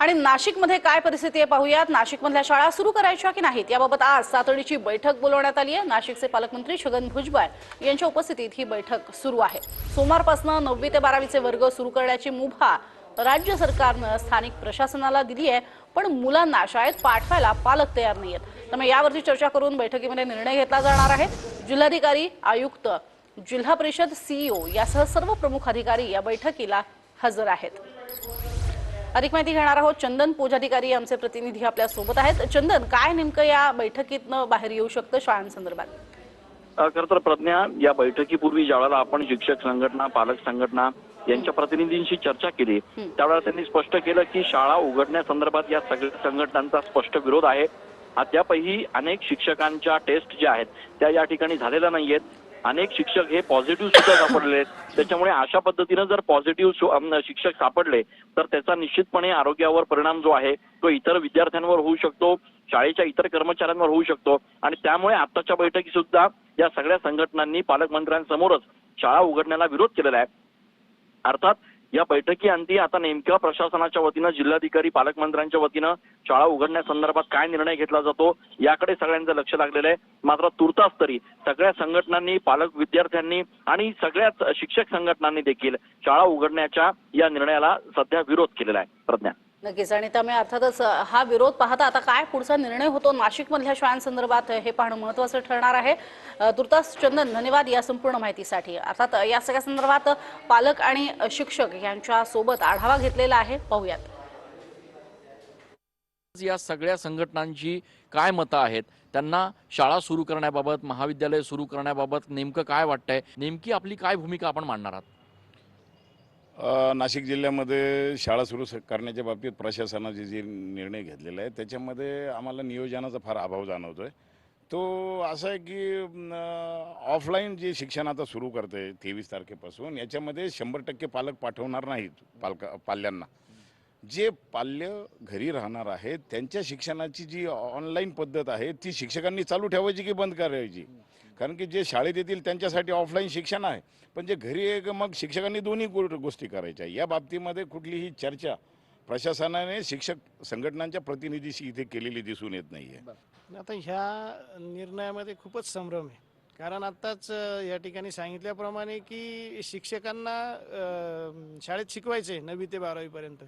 आणि नाशिकमध्ये काय परिस्थिती आहे पाहूयात? नाशिकमधल्या शाळा सुरू करायच्या की नाहीत? याबाबत आज तातडीची बैठक बोलवण्यात आली आहे. नाशिकचे पालकमंत्री छगन भुजबळ यांच्या उपस्थितीत ही बैठक सुरू आहे. सोमवारपासून नववी ते बारावीचे वर्ग सुरू करण्याची मुभा राज्य सरकारनं स्थानिक प्रशासनाला दिली आहे पण मुलांना शाळेत पाठवायला पालक तयार नाही आहेत त्यामुळे यावरती चर्चा करून बैठकीमध्ये निर्णय घेतला जाणार आहे. जिल्हाधिकारी आयुक्त जिल्हा परिषद सीईओ यासह सर्व प्रमुख अधिकारी या बैठकीला हजर आहेत. अधिक माहिती घेणार आहोत. चंदन पोजाधिकारी आमचे प्रतिनिधी आपल्यासोबत आहेत. चंदन काय नेमकं या बैठकीतनं बाहेर येऊ शकतं शाळांसंदर्भात? खर तर प्रज्ञा या बैठकीपूर्वी ज्यावेळेला आपण शिक्षक संघटना पालक संघटना यांच्या प्रतिनिधींशी चर्चा केली त्यावेळेला त्यांनी स्पष्ट केलं की शाळा उघडण्यासंदर्भात या सगळ्या संघटनांचा स्पष्ट विरोध आहे. अद्यापही अनेक शिक्षकांच्या टेस्ट ज्या आहेत त्या या ठिकाणी झालेल्या नाहीयेत. अनेक शिक्षक हे पॉझिटिव्ह सुद्धा सापडले आहेत. त्याच्यामुळे अशा पद्धतीनं जर पॉझिटिव्ह शिक्षक सापडले तर त्याचा निश्चितपणे आरोग्यावर परिणाम जो आहे तो इतर विद्यार्थ्यांवर होऊ शकतो शाळेच्या इतर कर्मचाऱ्यांवर होऊ शकतो. आणि त्यामुळे आताच्या बैठकी सुद्धा या सगळ्या संघटनांनी पालकमंत्र्यांसमोरच शाळा उघडण्याला विरोध केलेला आहे. अर्थात या बैठकीअंती आता नेमक्या प्रशासनाच्या वतीनं जिल्हाधिकारी पालकमंत्र्यांच्या वतीनं शाळा उघडण्यासंदर्भात काय निर्णय घेतला जातो याकडे सगळ्यांचं लक्ष लागलेलं आहे. मात्र तुर्तास तरी सगळ्या संघटनांनी पालक विद्यार्थ्यांनी आणि सगळ्याच शिक्षक संघटनांनी देखील शाळा उघडण्याच्या या निर्णयाला सध्या विरोध केलेला आहे. प्रज्ञा. नक्कीच. आणि त्यामुळे अर्थातच हा विरोध पाहता आता काय पुढचा निर्णय होतो नाशिकमधल्या शाळांसंदर्भात हे पाहणं महत्वाचं ठरणार आहे. तुर्तास चंदन धन्यवाद या संपूर्ण माहितीसाठी. अर्थात या सगळ्या संदर्भात पालक आणि शिक्षक यांच्या सोबत आढावा घेतलेला आहे. पाहूयात. या सगळ्या संघटनांची काय मतं आहेत? त्यांना शाळा सुरू करण्याबाबत महाविद्यालय सुरू करण्याबाबत नेमकं काय वाटतंय? नेमकी आपली काय भूमिका आपण मांडणार आहात? नाशिक जिल्ह्यामध्ये शाळा सुरू स- करण्याच्या बाबतीत प्रशासनाचे जे निर्णय घेतलेले आहे त्याच्यामध्ये आम्हाला नियोजनाचा फार अभाव जाणवतो आहे तो असा आहे की ऑफलाईन जे शिक्षण आता सुरू करते तेवीस तारखेपासून याच्यामध्ये शंभर टक्के पालक पाठवणार नाहीत पालका पाल्यांना. जे पाल्य घरी राहणार आहेत त्यांच्या शिक्षणाची जी ऑनलाईन पद्धत आहे ती शिक्षकांनी चालू ठेवायची की बंद करायची? कारण की जे शाळेत येतील त्यांच्यासाठी ऑफलाईन शिक्षण आहे. पण जे घरी एक मग शिक्षकांनी दोन्ही गो- गोष्टी करायच्या. या बाबतीमध्ये कुठलीही चर्चा प्रशासनाने शिक्षक संघटनांच्या प्रतिनिधीशी इथे केलेली दिसून येत नाही आहे आता ह्या निर्णयामध्ये खूपच संभ्रम आहे. कारण आत्ताच या ठिकाणी सांगितल्याप्रमाणे की शिक्षकांना शाळेत शिकवायचे नववी ते बारावीपर्यंत.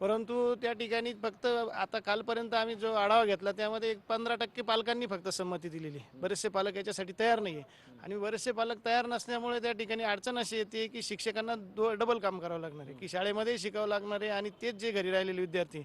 परंतु त्या ठिकाणी फक्त आता कालपर्यंत आम्ही जो आढावा घेतला त्यामध्ये एक पंधरा टक्के पालकांनी फक्त संमती दिलेली आहे. बरेचसे पालक याच्यासाठी तयार नाही आहे आणि बरेचसे पालक तयार नसल्यामुळे त्या ठिकाणी अडचण अशी येते की शिक्षकांना दो डबल काम करावं लागणार आहे की शाळेमध्ये शिकावं लागणार आहे आणि तेच जे घरी राहिलेले विद्यार्थी